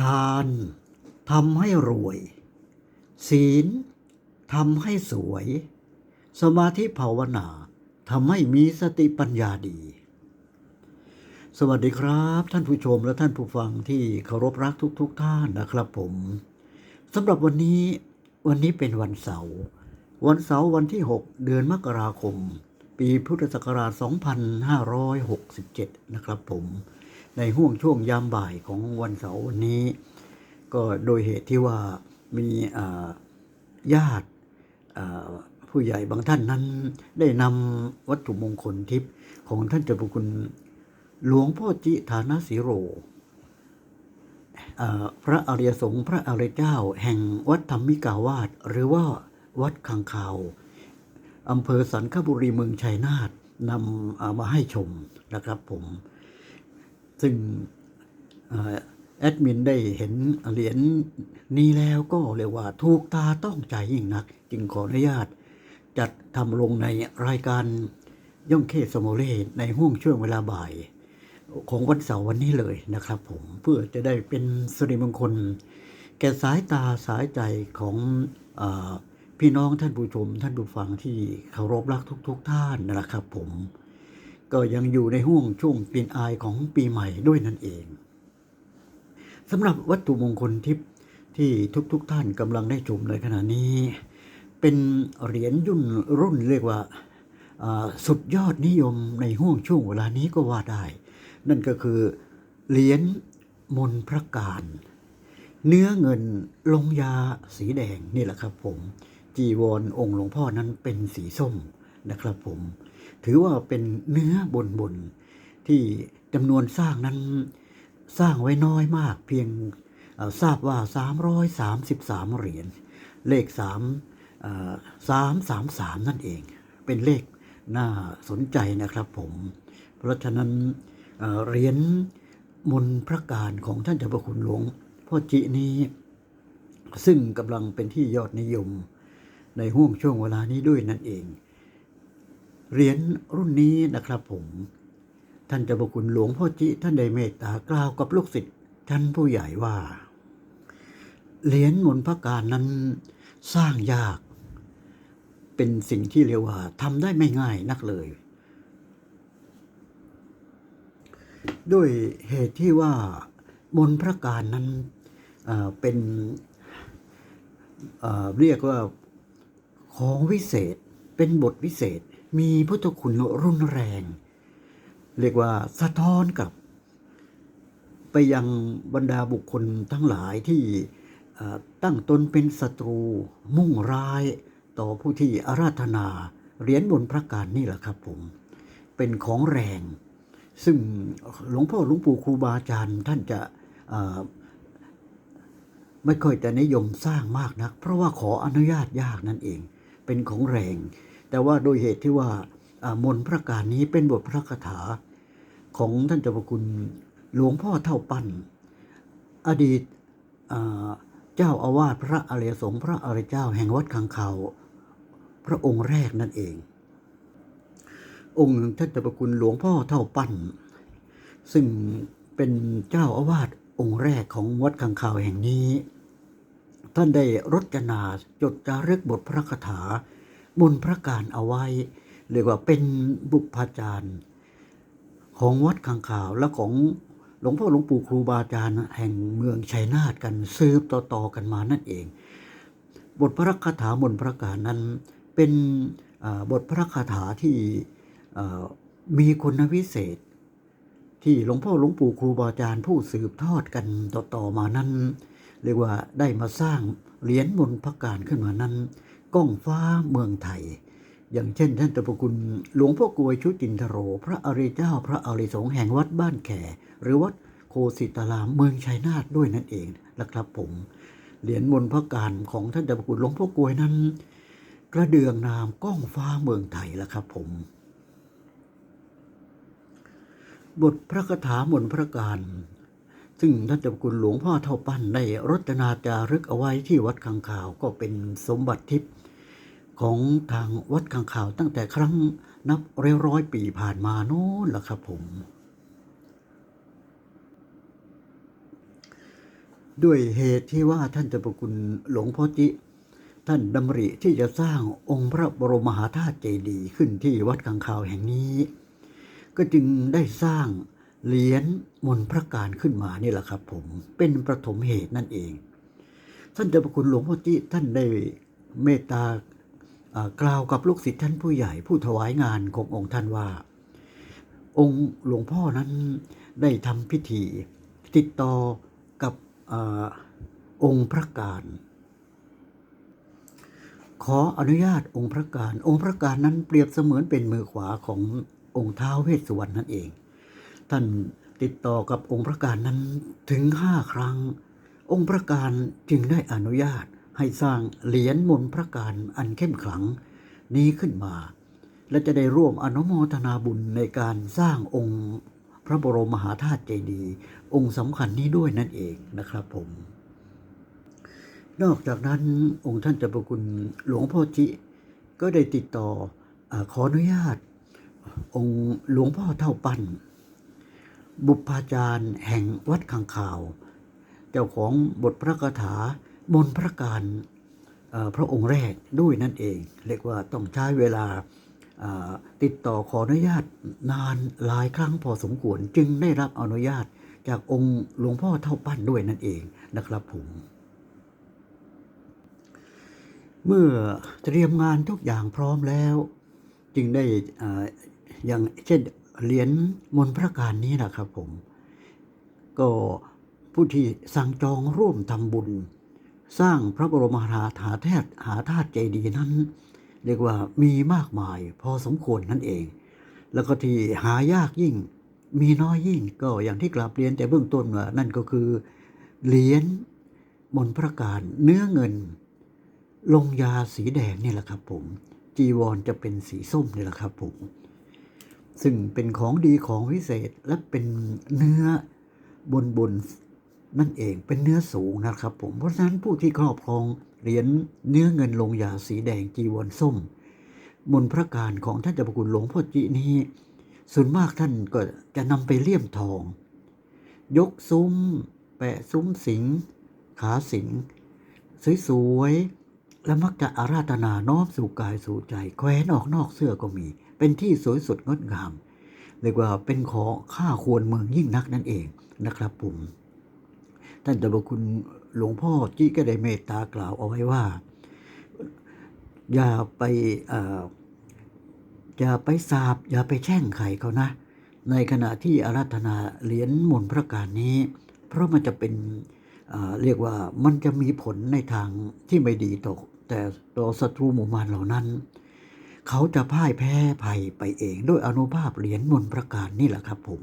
ทานทำให้รวย ศีลทำให้สวย สมาธิภาวนาทำให้มีสติปัญญาดี สวัสดีครับ ท่านผู้ชมและท่านผู้ฟังที่เคารพรักทุกๆทท่านนะครับผมสำหรับวันนี้วันนี้เป็นวันเสาร์วันเสาร์วันที่ 6 เดือนมกราคม ปีพุทธศักราช 2567 นะครับผม ในห่วงช่วงยามบ่ายของวันเสาร์วันนี้ ก็โดยเหตุที่ว่ามีญาติผู้ใหญ่บางท่านนั้นได้นำวัตถุมงคลทิพย์ของท่านเจ้าพระคุณหลวงพ่อจิฐานาสีโร พระอริยสงฆ์พระอริยเจ้า แห่งวัดธรรมิกาวาสหรือว่าวัดคังคาวอำเภอสันคบุรีเมืองชัยนาทนำามาให้ชมนะครับผม ซึ่งอแอดมินได้เห็นเหรียญนี้แล้วก็เรียกว่าถูกตาต้องใจยิ่งนัก จึงขออนุญาต จัดทำลงในรายการย่องเคสโมเล่ในห่วงช่วงเวลาบ่าย ของวันเสาร์วันนี้เลยนะครับผมเพื่อจะได้เป็นสิริมงคล แก่สายตาสายใจของอพี่น้องท่านผู้ชม ท่านผู้ฟังที่เคารพรักทุก ๆ ท่านนะครับผม ก็ยังอยู่ในห่วงช่วงกลิ่นอายของปีใหม่ด้วยนั่นเองสำหรับวัตถุมงคลทิพย์ที่ทุกๆทท่านกำลังได้ชมในขณะนี้ เป็นเหรียญยุ่นรุ่นเรียกว่าาสุดยอดนิยมในห่วงช่วงเวลานี้ก็ว่าได้ นั่นก็คือเหรียญมนพระการ เนื้อเงินลงยาสีแดงนี่แหละครับผม จีวรองค์หลวงพ่อนั้นเป็นสีส้มนะครับผม ถือว่าเป็นเนื้อบนบนที่จำนวนสร้างนั้นสร้างไว้น้อยมากเพียงเอ่อทราบว่า 333 เหรียญเลข 3 333 นั่นเอง เป็นเลขน่าสนใจนะครับผม เพราะฉะนั้นเหรียญมนพระการของท่านเจ้าพระคุณหลวงพ่อจินี้ ซึ่งกำลังเป็นที่ยอดนิยมในห่วงช่วงเวลานี้ด้วยนั่นเอง เหรียญรุ่นนี้นะครับผม ท่านเจ้าพระคุณหลวงพ่อจิท่านได้เมตตากล่าวกับลูกศิษย์ท่านผู้ใหญ่ว่า เหรียญมนพระการนั้นสร้างยาก เป็นสิ่งที่เรียกว่าทำได้ไม่ง่ายนักเลย ด้วยเหตุที่ว่ามนพระการนั้นเป็นเรียกว่าของวิเศษเป็นบทวิเศษ มีพุทธคุณรุนแรง เรียกว่าสะท้อนกลับ ไปยังบรรดาบุคคลทั้งหลายที่ตั้งตนเป็นศัตรูมุ่งร้ายต่อผู้ที่อาราธนาเหรียญบนพระการนี่แหละครับผม เป็นของแรง ซึ่งหลวงพ่อหลวงปู่ครูบาอาจารย์ท่านจะไม่ค่อยจะนิยมสร้างมากนัก เพราะว่าขออนุญาตยากนั่นเอง เป็นของแรง แต่ว่าโดยเหตุที่ว่ามนพระการนี้เป็นบทพระคาถาของท่านเจ้าพระคุณหลวงพ่อเท่าปั้นอดีตเจ้าอาวาสพระอริยสงฆ์พระอริยเจ้าแห่งวัดคังคาพระองค์แรกนั่นเอง องค์ท่านเจ้าพระคุณหลวงพ่อเท่าปั้นซึ่งเป็นเจ้าอาวาสองค์แรกของวัดคังคาวแห่งนี้ ท่านได้รจนาจดจารึกบทพระคาถา บนพระการเอาไว้ เรียกว่าเป็นบุพจารย์ของวัดขังขาวและของหลวงพ่อหลวงปู่ครูบาอาจารย์แห่งเมืองชัยนาทกันสืบต่อๆกันมานั่นเอง บทพระคาถามนต์พระการนั้นเป็นบทพระคาถาที่มีคุณวิเศษ ที่หลวงพ่อหลวงปู่ครูบาอาจารย์ผู้สืบทอดกันต่อๆมานั้น เรียกว่าได้มาสร้างเหรียญมนต์พระการขึ้นมานั้น ก้องฟ้าเมืองไทย อย่างเช่น ท่านตะปคุณหลวงพ่อกวยชุตินทโร พระอริเจ้าพระอริสงฆ์แห่งวัดบ้านแข หรือวัดโคสิตารามเมืองชัยนาทด้วยนั่นเองนะครับผม เหรียญมนพระการของท่านตะปคุณหลวงพ่อกวยนั้น กระเดืองนามก้องฟ้าเมืองไทยแล้วครับผมบทพระคาถามนพระการ ซึ่งท่านเจ้าคุณหลวงพ่อเท่าปั้นได้รจนาจารึกเอาไว้ที่วัดขังข่าวก็เป็นสมบัติทิพย์ ของทางวัดขังข่าวตั้งแต่ครั้งนับร้อยร้อยปีผ่านมาโน้นล่ะครับผม ด้วยเหตุที่ว่าท่านเจ้าประคุณหลวงพ่อจิ ท่านดำริที่จะสร้างองค์พระบรมมหาธาตุเจดีย์ขึ้นที่วัดขังคาวแห่งนี้ ก็จึงได้สร้างเหรียญมนพระการขึ้นมานี่แหละครับผมเป็นประถมเหตุนั่นเอง ท่านเจ้าประคุณหลวงพ่อจิท่านได้เมตตา กล่าวกับลูกศิษย์ท่านผู้ใหญ่ผู้ถวายงานขององค์ท่านว่า องค์หลวงพ่อนั้นได้ทำพิธี ติดต่อกับอองค์พระการ ขออนุญาตองค์พระการ องค์พระการนั้นเปรียบเสมือนเป็นมือขวาขององค์ท้าวเวสสุวรรณนั่นเอง ท่านติดต่อกับองค์พระการนั้นถึงห้าครั้ง องค์พระการจึงได้อนุญาต ให้สร้างเหรียญมนพระการอันเข้มขลังนี้ขึ้นมา และจะได้ร่วมอนุโมทนาบุญในการสร้างองค์พระบรมมหาธาตุเจดีย์องค์สำคัญนี้ด้วยนั่นเองนะครับผม นอกจากนั้นองค์ท่านเจ้าประคุณหลวงพ่อจิก็ได้ติดต่ออขออนุญาต องค์หลวงพ่อเท่าปั้นบุพาจารย์แห่งวัดขังข่าว เจ้าของบทพระคาถา มนพระการพระองค์แรกด้วยนั่นเอง เรียกว่าต้องใช้เวลาติดต่อขออนุญาตนานหลายครั้งพอสมควรจึงได้รับอนุญาตจากองค์หลวงพ่อเท่าปั้นด้วยนั่นเองนะครับผม เมื่อเตรียมงานทุกอย่างพร้อมแล้ว จึงได้อย่างเช่นเหรียญมนพระการนี้นะครับผม ก็ผู้ที่สั่งจองร่วมทำบุญ สร้างพระบรมหาธาตุหาธาตุเจดีนั้น เรียกว่ามีมากมายพอสมควรนั่นเอง แล้วก็ที่หายากยิ่ง มีน้อยยิ่งก็อย่างที่กราบเรียนแต่เบื้องต้นว่านั่นก็คือเหรียญมนพระการเนื้อเงิน ลงยาสีแดงนี่แหละครับผม จีวรจะเป็นสีส้มนี่แหละครับผม ซึ่งเป็นของดีของวิเศษและเป็นเนื้อบนบน นั่นเองเป็นเนื้อสูงนะครับ ผมเพราะฉะนั้นผู้ที่ครอบครองเหรียญเนื้อเงินลงยาสีแดงจีวรส้มมนพระการของท่านเจ้าพระคุณหลวงพ่อจินี้ ส่วนมากท่านก็จะนำไปเลี่ยมทอง ยกซุ้ม แปะซุ้มสิง ขาสิง สวยๆ และมักจะอาราธนาน้อมสู่กายสู่ใจ แคว้นออกนอกเสื้อก็มี เป็นที่สวยสดงดงามเรียกว่าเป็นของค่าควรเมืองยิ่งนักนั่นเองนะครับผม ท่านเจ้าพระคุณหลวงพ่อจี้ก็ได้เมตตากล่าวเอาไว้ว่า อย่าไปออย่าไปสาบ อย่าไปแช่งใครเขานะ ในขณะที่อาราธนาเหรียญมนพระการนี้ เพราะมันจะเป็นเรียกว่ามันจะมีผลในทางที่ไม่ดีต่อแต่ต่อศัตรูหมู่มารเหล่านั้น เขาจะพ่ายแพ้ภัยไปเองด้วยอนุภาพเหรียญมนพระการนี่แหละครับผม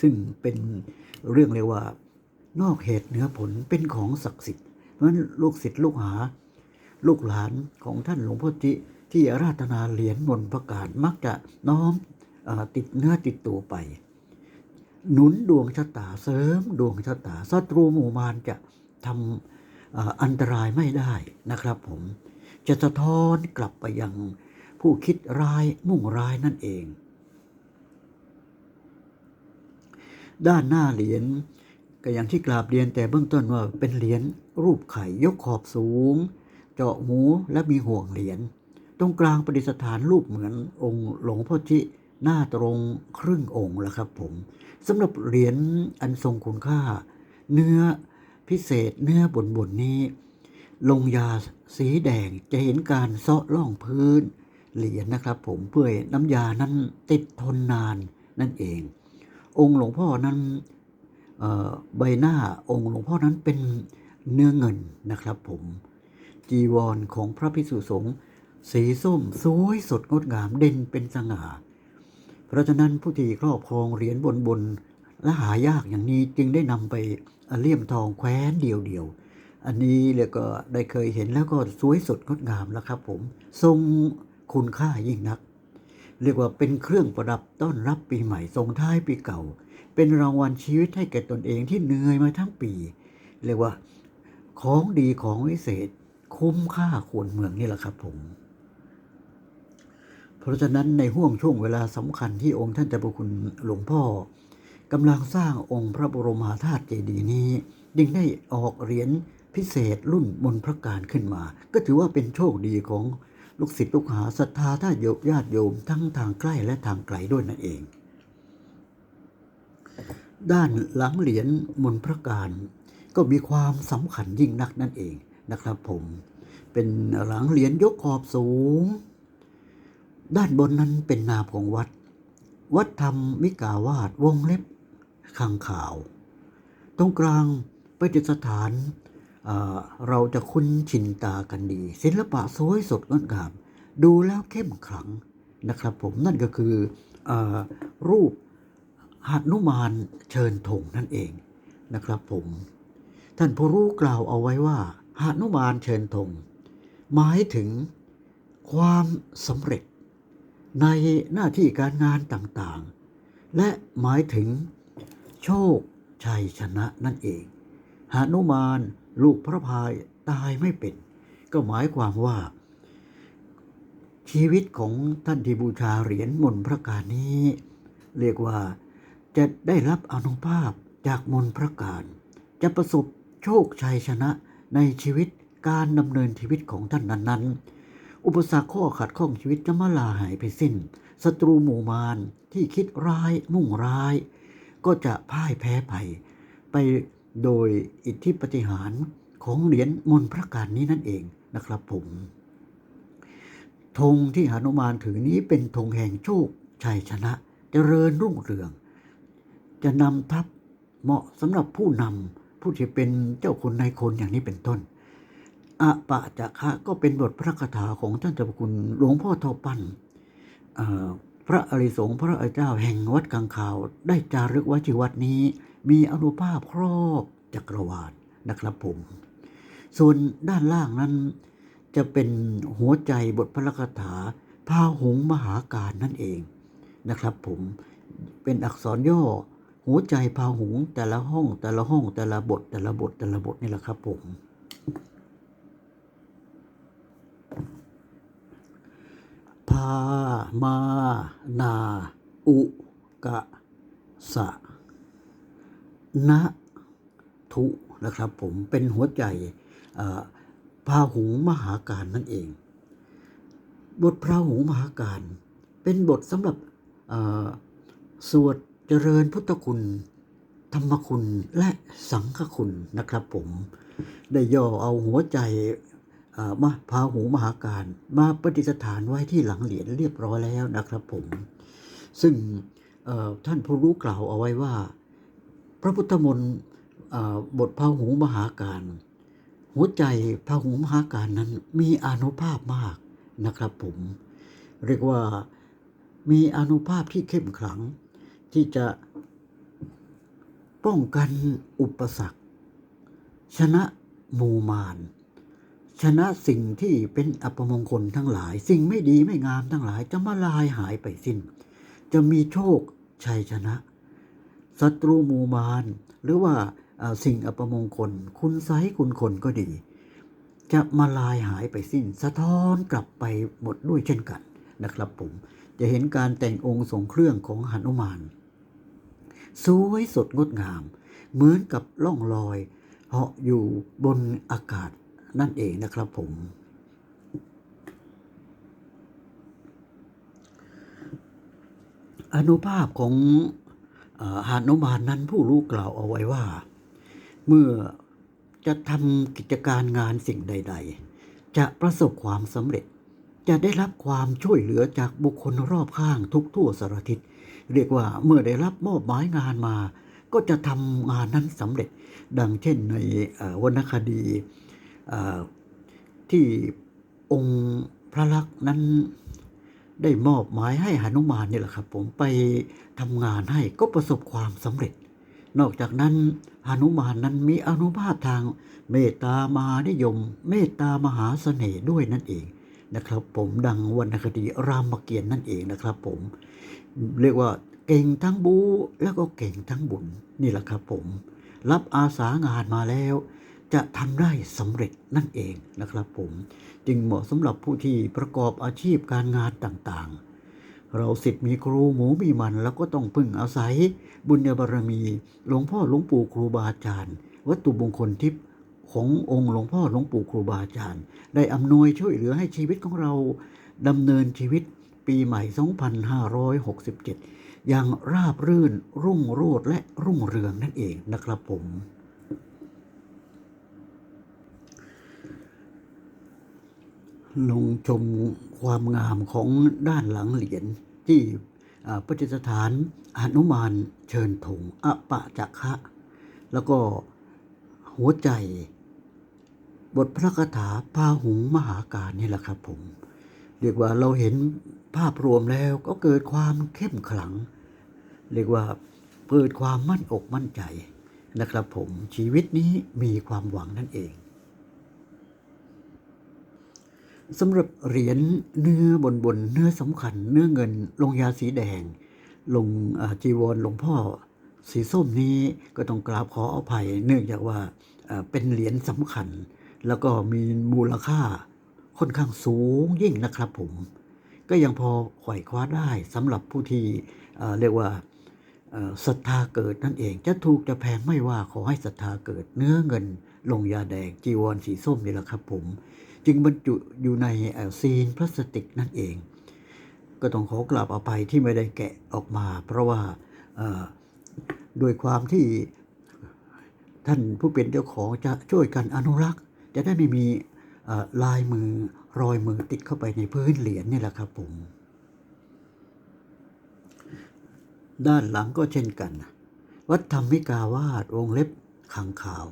ซึ่งเป็นเรื่องเรียกว่า นอกเหตุเหนือผลเป็นของศักดิ์สิทธิ์เพราะฉะนั้นลูกศิษย์ลูกหา ลูกหลานของท่านหลวงพ่อจิที่ราธนาเหรียญมนต์พระการมักจะน้อมอติดเนื้อติดตัวไป หนุนดวงชะตาเสริมดวงชะตาศัตรูหมู่มารจะทำอ,อันตรายไม่ได้นะครับผม จะสะท้อนกลับไปยังผู้คิดร้ายมุ่งร้ายนั่นเอง ด้านหน้าเหรียญ ก็อย่างที่กราบเรียนแต่เบื้องต้นว่าเป็นเหรียญรูปไข่ยกขอบสูง เจาะหูและมีห่วงเหรียญตรงกลางประดิษฐานรูปเหมือนองค์หลวงพ่อจิหน้าตรงครึ่งองค์แล้วครับผมสำหรับเหรียญอันทรงคุณค่า เนื้อพิเศษเนื้อบนบนนี้ ลงยาสีแดงจะเห็นการเซาะล่องพื้นเหรียญนะครับ ผมเพื่อน้ำยานั้นติดทนนานนั่นเอง องค์หลวงพ่อนั้น ใบหน้าองค์หลวงพ่อนั้นเป็นเนื้อเงินนะครับผม จีวรของพระภิกษุสงฆ์สีส้มสวยสดงดงามเด่นเป็นสง่า เพราะฉะนั้นผู้ที่ครอบครองเหรียญบนบนและหายากอย่างนี้จึงได้นำไปเลี่ยมทองแคว้นเดียวเดียวๆอันนี้เลยก็ได้เคยเห็นแล้วก็สวยสดงดงามแล้วครับผม ทรงคุณค่ายิ่งนัก เรียกว่าเป็นเครื่องประดับต้อนรับปีใหม่ส่งท้ายปีเก่า เป็นรางวัลชีวิตให้แก่ตนเองที่เหนื่อยมาทั้งปี เรียกว่าของดีของวิเศษ คุ้มค่าควรเมืองนี่แหละครับผม เพราะฉะนั้นในห่วงช่วงเวลาสำคัญที่องค์ท่านเจ้าพระคุณหลวงพ่อกำลังสร้างองค์พระบรมหาธาตุเจดีย์นี้จึงได้ออกเหรียญพิเศษรุ่นมนพระการขึ้นมา ก็ถือว่าเป็นโชคดีของลูกศิษย์ลูกหาศรัทธาท่าโยมญาติโยมทั้งทางใกล้และทางไกลด้วยนั่นเอง ด้านหลังเหรียญมนพระการ ก็มีความสำคัญยิ่งนักนั่นเองนะครับผมเป็นหลังเหรียญยกขอบสูง ด้านบนนั้นเป็นนามของวัด วัดธรรมมิกาวาดวงเล็บข้างข่าว ตรงกลางไประดิษฐานเเราจะคุ้นชินตากันดี ศิลปะสวยสดงดงาม ดูแล้วเข้มขลังนะครับผมนั่นก็คืออรูป หนุมานเชิญธงนั่นเองนะครับผม ท่านผู้รู้กล่าวเอาไว้ว่าหนุมานเชิญธงหมายถึงความสำเร็จ ในหน้าที่การงานต่างๆ และหมายถึงโชคชัยชนะนั่นเองหานุมานลูกพระพายตายไม่เป็น ก็หมายความว่า ชีวิตของท่านที่บูชาเหรียญมนพระการนี้ เรียกว่า จะได้รับอนุภาพจากมนพระการ จะประสบโชคชัยชนะในชีวิตการดำเนินชีวิตของท่านนั้นๆ อุปสรรคข้อขัดข้องชีวิตจะมาลาหายไปสิ้นศัตรูหมู่มารที่คิดร้ายมุ่งร้าย ก็จะพ่ายแพ้ไปไปโดยอิทธิปฏิหารของเหรียญมนพระการนี้นั่นเองนะครับผมธงที่หนุมานถือนี้เป็นธงแห่งโชคชัยชนะเจริญรุ่งเรือง จะนำทัพเหมาะสำหรับผู้นำผู้ที่เป็นเจ้าคนนายคนอย่างนี้เป็นต้นอะปะจะคะก็เป็นบทพระคาถาของท่านเจ้าคุณหลวงพ่อทอปันพระอริสงฆ์พระอริเจ้าแห่งวัดกังขาว ได้จารึกไว้ที่วัดนี้ มีอนุภาพครอบจักรวาลนะครับผม ส่วนด้านล่างนั้นจะเป็นหัวใจบทพระคาถาพาหงมหาการนั่นเองนะครับผมเป็นอักษรย่อ หัวใจพาหุงแต่ละห้องแต่ละห้องแต่ละบทแต่ละบทแต่ละบทนี่แหละครับผมพามานาอุกะสะนะทุนะครับผมเป็นหัวใจพาหุงมหาการนั่นเอง บทพระหุงมหาการ เป็นบทสำหรับสวด เจริญพุทธคุณ ธรรมคุณและสังฆคุณนะครับผม ได้ย่อเอาหัวใจมาพาหูมหาการมาประดิษฐานไว้ที่หลังเหรียญเรียบร้อยแล้วนะครับผม ซึ่งท่านผู้รู้กล่าวเอาไว้ว่า พระพุทธมนต์บทพาหูมหาการ หัวใจพาหูมหาการนั้นมีอนุภาพมากนะครับผม เรียกว่ามีอนุภาพที่เข้มขลัง ที่จะป้องกันอุปสรรค ชนะหมูมารชนะสิ่งที่เป็นอัปมงคลทั้งหลาย สิ่งไม่ดีไม่งามทั้งหลาย จะมาลายหายไปสิ้น จะมีโชคชัยชนะศัตรูหมูมารหรือว่าสิ่งอัปมงคล คุณไซคุณคนก็ดี จะมาลายหายไปสิ้น สะท้อนกลับไปหมดด้วยเช่นกันนะครับผม จะเห็นการแต่งองค์ทรงเครื่องของหนุมาน สวยสดงดงาม เหมือนกับล่องลอยเหาะอยู่บนอากาศนั่นเองนะครับผม อนุภาพของอหานุมานนั้นผู้รู้กล่าวเอาไว้ว่า เมื่อจะทำกิจการงานสิ่งใด ๆ จะประสบความสำเร็จ จะได้รับความช่วยเหลือจากบุคคลรอบข้างทุกทั่วสารทิศ เรียกว่าเมื่อได้รับมอบหมายงานมา ก็จะทำงานนั้นสำเร็จ ดังเช่นในวรรณคดีที่องค์พระลักษณ์นั้นได้มอบหมายให้หนุมานนี่แหละครับ ผมไปทำงานให้ก็ประสบความสำเร็จ นอกจากนั้นหนุมานนั้นมีอนุภาพทางเมตตามหานิยม เมตตามหาเสน่ห์ด้วยนั่นเองนะครับ ผมดังวรรณคดีรามเกียรตินั่นเองนะครับ ผม เรียกว่าเก่งทั้งบูแล้วก็เก่งทั้งบุญนี่แหละครับผม รับอาสางานมาแล้ว จะทำได้สำเร็จนั่นเองนะครับผม จึงเหมาะสำหรับผู้ที่ประกอบอาชีพการงานต่างๆ เราสิทธิ์มีครูหมูมีมัน แล้วก็ต้องพึ่งอาศัย บุญญาบารมี หลวงพ่อหลวงปู่ครูบาอาจารย์ วัตถุมงคลทิพย์ขององค์หลวงพ่อหลวงปู่ครูบาอาจารย์ ได้อำนวยช่วยเหลือให้ชีวิตของเราดำเนินชีวิต ปีใหม่ 2567 อย่างราบรื่นรุ่งโรจน์และรุ่งเรืองนั่นเองนะครับผม ลงชมความงามของด้านหลังเหรียญที่ประดิษฐานอนุมานเชิญถงอปะจักะแล้วก็หัวใจ บทพระคาถาพาหุงมหาการนี่แหละครับผม เรียกว่าเราเห็น ภาพรวมแล้วก็เกิดความเข้มขลัง เรียกว่าเกิดความมั่นอกมั่นใจนะครับผมชีวิตนี้มีความหวังนั่นเองสำหรับเหรียญเนื้อบนบนเนื้อสำคัญ เนื้อเงิน ลงยาสีแดง ลงจีวรหลวงพ่อ สีส้มนี้ก็ต้องกราบขออภัย เนื่องจากว่าเป็นเหรียญสำคัญ แล้วก็มีมูลค่าค่อนข้างสูงยิ่งนะครับผม ก็ยังพอไขว่คว้าได้สำหรับผู้ที่เรียกว่าศรัทธาเกิดนั่นเอง จะถูกจะแพงไม่ว่าขอให้ศรัทธาเกิดเนื้อเงิน ลงยาแดงจีวรสีส้มนี่แหละครับผม จึงบรรจุอยู่ในซีนพลาสติกนั่นเอง ก็ต้องขอกลับเอาไปที่ไม่ได้แกะออกมา เพราะว่าโดยความที่ท่านผู้เป็นเจ้าของจะช่วยกันอนุรักษ์ จะได้ไม่มีลายมือ รอยมือติดเข้าไปในพื้นเหรียญนี่แหละครับผม ด้านหลังก็เช่นกัน วัดธรรมิกาวาดวงเล็บขังขาว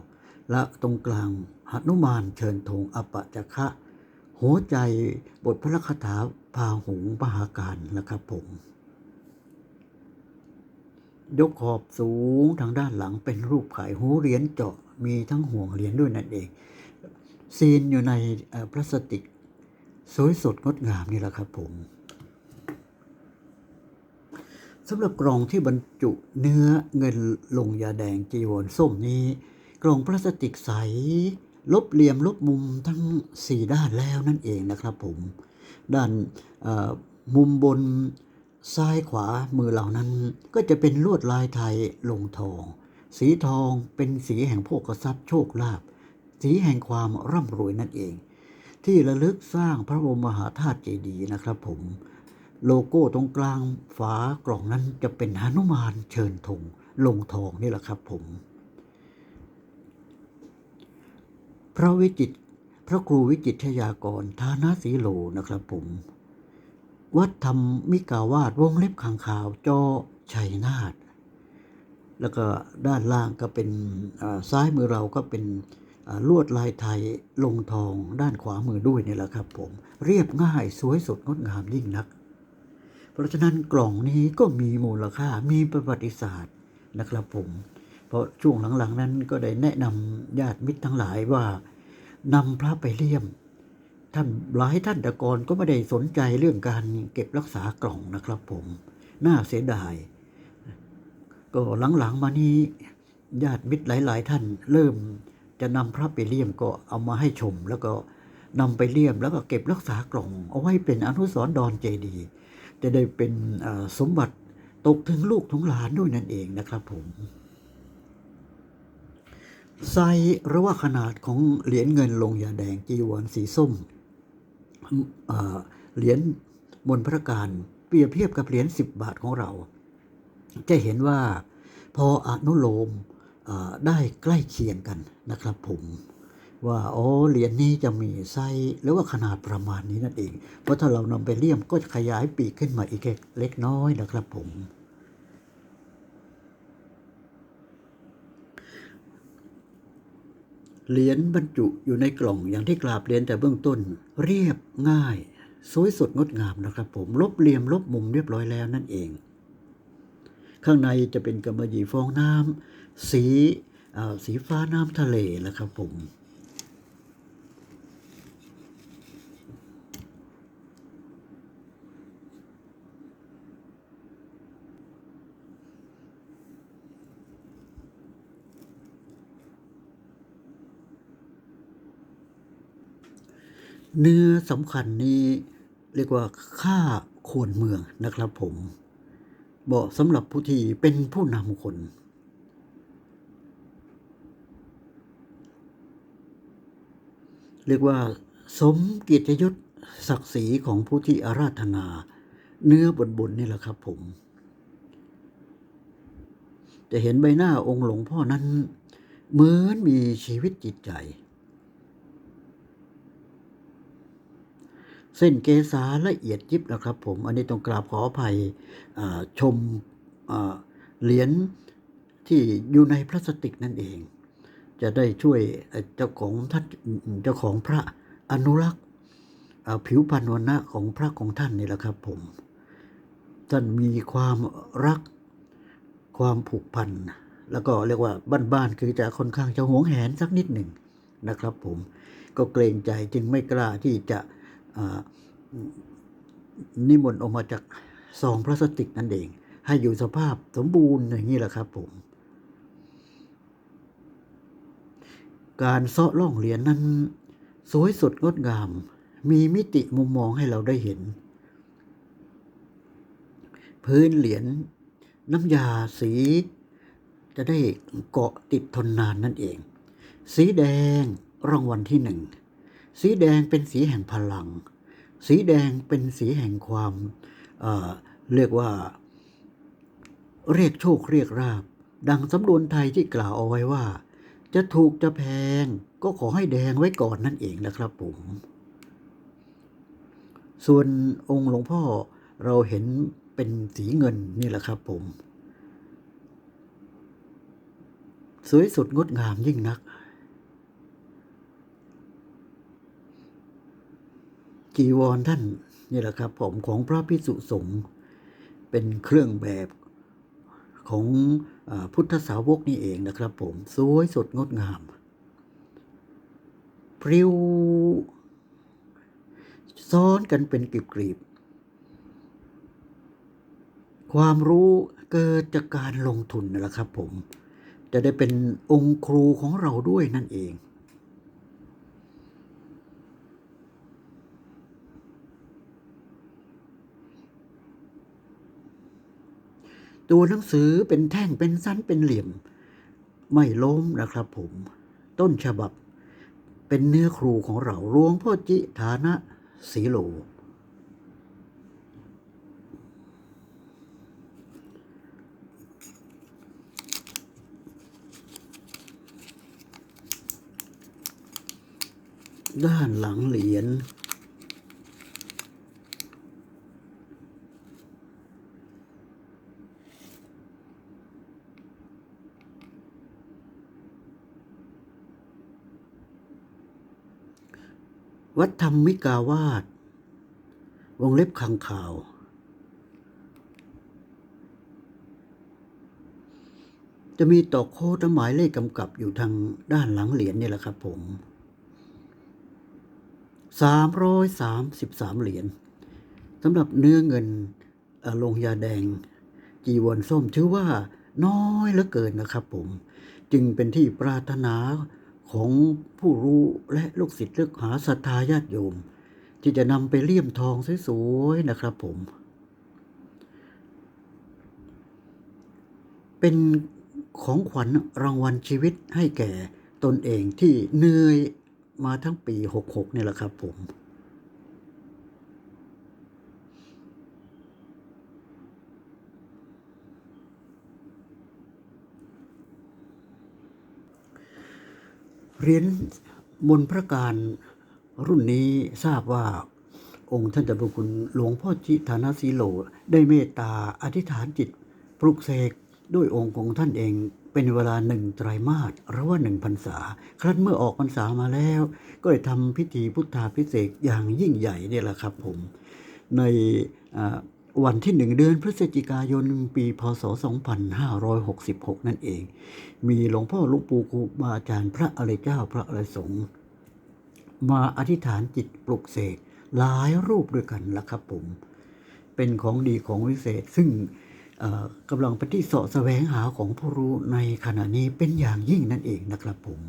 และตรงกลางหนุมานเชิญธงอปะจักคะหัวใจบทพระคาถาพาหุงมหาการนะครับผม ยกขอบสูงทางด้านหลังเป็นรูปไข่หูเหรียญเจาะมีทั้งห่วงเหรียญด้วยนั่นเองซีนอยู่ในพลาสติก สวยสดงดงามนี่แหละครับผมสำหรับกล่องที่บรรจุเนื้อเงินลงยาแดงจีวรส้มนี้ กล่องพลาสติกใส ลบเหลี่ยมลบมุมทั้งสี่ด้านแล้วนั่นเองนะครับผม ด้านมุมบนซ้ายขวามือเหล่านั้นก็จะเป็นลวดลายไทยลงทอง สีทองเป็นสีแห่งโภคทรัพย์โชคลาภสีแห่งความร่ำรวยนั่นเอง ที่ระลึกสร้างพระบรมมหาธาตุเจดีย์นะครับผมโลโก้ตรงกลางฝากล่องนั้นจะเป็นหนุมานเชิญธงลงทองนี่แหละครับผม พระวิจิตพระครูวิจิตรชยากรฐานาสีโลนะครับผม วัดธรรมมิกาวาดวงเล็บขางขาวจอชัยนาทแล้วก็ด้านล่างก็เป็นซ้ายมือเราก็เป็น ลวดลายไทยลงทองด้านขวามือด้วยนี่แหละครับผม เรียบง่ายสวยสดงดงามยิ่งนัก เพราะฉะนั้นกล่องนี้ก็มีมูลค่ามีประวัติศาสตร์นะครับผม เพราะช่วงหลังๆนั้นก็ได้แนะนำญาติมิตรทั้งหลายว่านำพระไปเลี่ยม ท่านหลายท่านต่ก่อนก็ไม่ได้สนใจเรื่องการเก็บรักษากล่องนะครับผม น่าเสียดาย ก็หลังๆมานี้ญาติมิตรหลาย ๆ ท่านเริ่ม จะนำพระไปเลี่ยมก็เอามาให้ชม แล้วก็นำไปเลี่ยมแล้วก็เก็บรักษากล่อง เอาไว้เป็นอนุสรณ์ดอนเจดี จะได้เป็นสมบัติตกถึงลูกถึงหลานด้วยนั่นเองนะครับผมไซส์หรือว่าขนาดของเหรียญเงินลงยาแดงจีวรสีส้มเหรียญบนพระการเปรียบเทียบกับเหรียญสิบบาทของเรา จะเห็นว่าพออนุโลม ได้ใกล้เคียงกันนะครับผมว่าอ๋อเหรียญนี้จะมีไซส์หรือว่าขนาดประมาณนี้นั่นเอง เพราะถ้าเรานำไปเลี่ยมก็จะขยายปีกขึ้นมาอีกเล็กน้อยนะครับผม เหรียญบรรจุอยู่ในกล่องอย่างที่กราบเรียนแต่เบื้องต้น เรียบง่าย สวยสดงดงามนะครับผม ลบเหลี่ยมลบมุมเรียบร้อยแล้วนั่นเอง ข้างในจะเป็นกำมะหยี่ฟองน้ำ สีสีฟ้าน้ำทะเลนะครับผมเนื้อสำคัญนี้เรียกว่าค่าควรเมืองนะครับผมเหมาะสำหรับผู้ที่เป็นผู้นำคน เรียกว่าสมเกียรติยศศักดิ์ศรีของผู้ที่อาราธนา เนื้อบนบนนี่แหละครับผม จะเห็นใบหน้าองค์หลวงพ่อนั้น เหมือนมีชีวิตจิตใจ เส้นเกษาละเอียดยิบนะครับผม อันนี้ต้องกราบขออภัยอ่ชมเหรียญที่อยู่ในพลาสติกนั่นเอง จะได้ช่วยเจ้าของท่านเจ้าของพระอนุรักษ์ผิวพรรณวันนะของพระของท่านนี่แหละครับผม ท่านมีความรักความผูกพัน แล้วก็เรียกว่าบ้านๆคือจะค่อนข้างจะหวงแหนสักนิดหนึ่งนะครับผมก็เกรงใจจึงไม่กล้าที่จะนิมนต์ออกมาจากซองพลาสติกนั่นเอง ให้อยู่สภาพสมบูรณ์อย่างนี้แหละครับผม การเซาะล่องเหรียญนั้น สวยสดงดงาม มีมิติมุมมองให้เราได้เห็น พื้นเหรียญน้ำยาสีจะได้เกาะติดทนนานนั่นเอง สีแดงรางวัลที่หนึ่ง สีแดงเป็นสีแห่งพลัง สีแดงเป็นสีแห่งความเเรียกว่า เรียกโชคเรียกราบ ดังสำนวนไทยที่กล่าวเอาไว้ว่า จะถูกจะแพงก็ขอให้แดงไว้ก่อนนั่นเองนะครับผม ส่วนองค์หลวงพ่อเราเห็นเป็นสีเงินนี่แหละครับผม สวยสุดงดงามยิ่งนัก จีวรท่านนี่แหละครับผมของพระพิสุสงฆ์เป็นเครื่องแบบ ของอพุทธสาวกนี่เองนะครับผม สวยสดงดงาม พริ้ว ซ้อนกันเป็นกลีบๆความรู้เกิดจากการลงทุนนั่นแหละครับผม จะได้เป็นองค์ครูของเราด้วยนั่นเอง ตัวหนังสือเป็นแท่งเป็นสั้นเป็นเหลี่ยม ไม่ล้มนะครับผม ต้นฉบับ เป็นเนื้อครูของเราหลวงพ่อจิฐานะสีโลด้านหลังเหรียญ วัดธรรมมิกาวาสวงเล็บขังข่าว จะมีต่อโค้ดหมายเลขกำกับอยู่ทางด้านหลังเหรียญนี่แหละครับผมสามร้อยสามสิบสามเหรียญสำหรับเนื้อเงินอ่อลงยาแดง จีวรส้มชื่อว่าน้อยเหลือเกินนะครับผม จึงเป็นที่ปรารถนา ของผู้รู้และลูกศิษย์ลูกหาศรัทธาญาติโยม ที่จะนำไปเลี่ยมทองสวยๆนะครับผม เป็นของขวัญรางวัลชีวิตให้แก่ตนเองที่เหนื่อยมาทั้งปี 66นี่แหละครับผม เหรียญมนต์พระการรุ่นนี้ทราบว่าองค์ท่านจ้าพระคุณหลวงพ่อจิฐานาสีโลได้เมตตาอธิษฐานจิตปลุกเสกด้วยองค์ของท่านเองเป็นเวลาหนึ่งไตรมาสหรือว่าหนึ่งพรรษา ครั้นเมื่อออกพรรษามาแล้ว ก็ได้ทำพิธีพุทธาพิเศษอย่างยิ่งใหญ่เนี่ยแหละครับผม ในอ่า วันที่หนึ่งเดือนพฤศจิกายนปีพศ 2566 นั่นเอง มีหลวงพ่อหลุงปู่ครูบาอาจารย์พระอะไรเจ้าพระอะไรสงฆ์มาอธิษฐานจิตปลุกเสกหลายรูปด้วยกันละครับผม เป็นของดีของวิเศษ ซึ่งกำลังป็นที่เสาะแสวงหาของผู้รู้ในขณะนี้เป็นอย่างยิ่งนั่นเองนะครับผม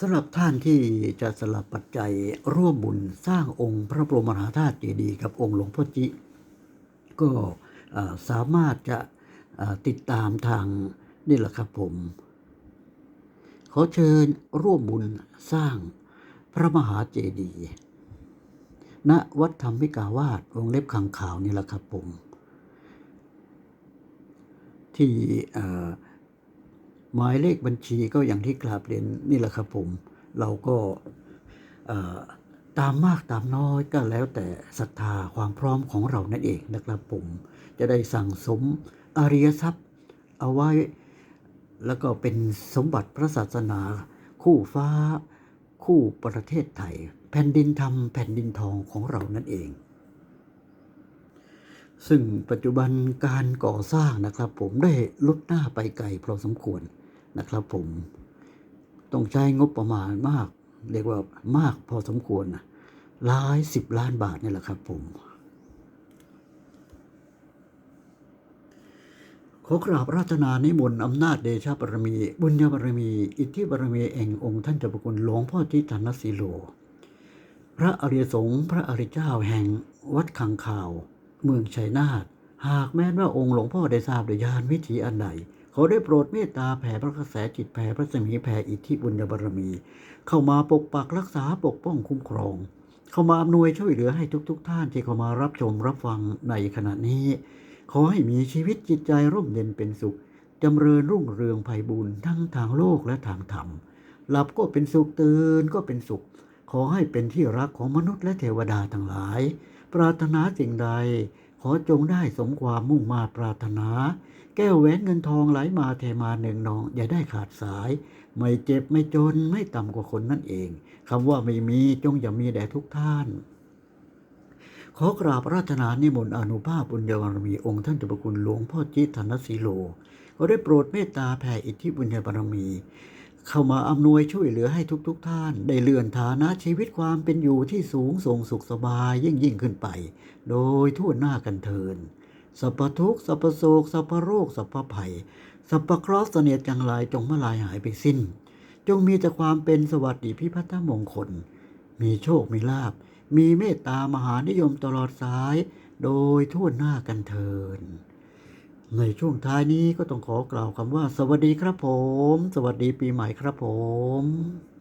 สำหรับท่านที่จะสลับปัจจัยร่วมบุญสร้างองค์พระบรมมหาธาตุเจดีย์กับองค์หลวงพ่อจิ ก็สามารถจะติดตามทางนี่แหละครับผม ขอเชิญร่วมบุญสร้างพระมหาเจดีย์ณวัดธรรมิกาวาสวงเล็บขังขาวนี่แหละครับผม ที่ หมายเลขบัญชีก็อย่างที่กราบเรียนนี่แหละครับผม เราก็ตามมากตามน้อยก็แล้วแต่ศรัทธาความพร้อมของเรานั่นเองนะครับผม จะได้สั่งสมอริยทรัพย์เอาไว้ แล้วก็เป็นสมบัติพระศาสนา คู่ฟ้า คู่ประเทศไทย แผ่นดินธรรมแผ่นดินทองของเรานั่นเอง ซึ่งปัจจุบันการก่อสร้างนะครับผมได้ลดหน้าไปไกลพอสมควร นะครับผมต้องใช้งบประมาณมาก เรียกว่ามากพอสมควรนะหลายสิบล้านบาทนี่แหละครับผม ขอกราบราชนานิมนต์อำนาจเดชะบารมี บุญญาบารมี อิทธิบารมีแห่งองค์ท่านเจ้าพระคุณหลวงพ่อทิฏฐานสีโล พระอริยสงฆ์พระอริยเจ้าแห่งวัดขังข่าว เมืองชัยนาทหากแม้นว่าองค์หลวงพ่อได้ทราบโดยญาณวิถีอันใด ขอได้โปรดเมตตาแผ่พระกระแสจิตแผ่พระสมีแผ่อิทธิบุญบารมี เข้ามาปกปักรักษาปกป้องคุ้มครอง เข้ามาอำนวยช่วยเหลือให้ทุกๆท่านที่เข้ามารับชมรับฟังในขณะนี้ ขอให้มีชีวิตจิตใจร่มเย็นเป็นสุขจำเริญรุ่งเรืองไพบูรณ์ทั้งทางโลกและทางธรรมหลับก็เป็นสุขตื่นก็เป็นสุข ขอให้เป็นที่รักของมนุษย์และเทวดาทั้งหลาย ปรารถนาสิ่งใด ขอจงได้สมความมุ่งมาปรารถนา แก้วแหวนเงินทองไหลมาเทมาหนึ่งนอง อย่าได้ขาดสาย ไม่เจ็บไม่จนไม่ต่ำกว่าคนนั่นเองคำว่าไม่มีจงอย่ามีแด่ทุกท่าน ขอกราบราชนานิมนต์อนุภาพบุญญาบารมีองค์ท่านเจ้าคุณหลวงพ่อจิตธนสีโล ก็ได้โปรดเมตตาแผ่อิทธิบุญญาบารมีเข้ามาอำนวยช่วยเหลือให้ทุกๆทท่าน ได้เลื่อนฐานะชีวิตความเป็นอยู่ที่สูงส่งสุขสบายยิ่งยิ่งขึ้นไป โดยทั่วหน้ากันเทิน สัพพทุกข์สัพพโศกสัพพโรคสัพพภัยสัพพเคราะห์เสนียดจังไรจงมาลายหายไปสิ้น จงมีแต่ความเป็นสวัสดิพิพัฒนมงคล มีโชคมีลาบ มีเมตตามหานิยมตลอดสาย โดยทั่วหน้ากันเทิน ในช่วงท้ายนี้ก็ต้องขอกล่าวคำว่า สวัสดีครับผม สวัสดีปีใหม่ครับผม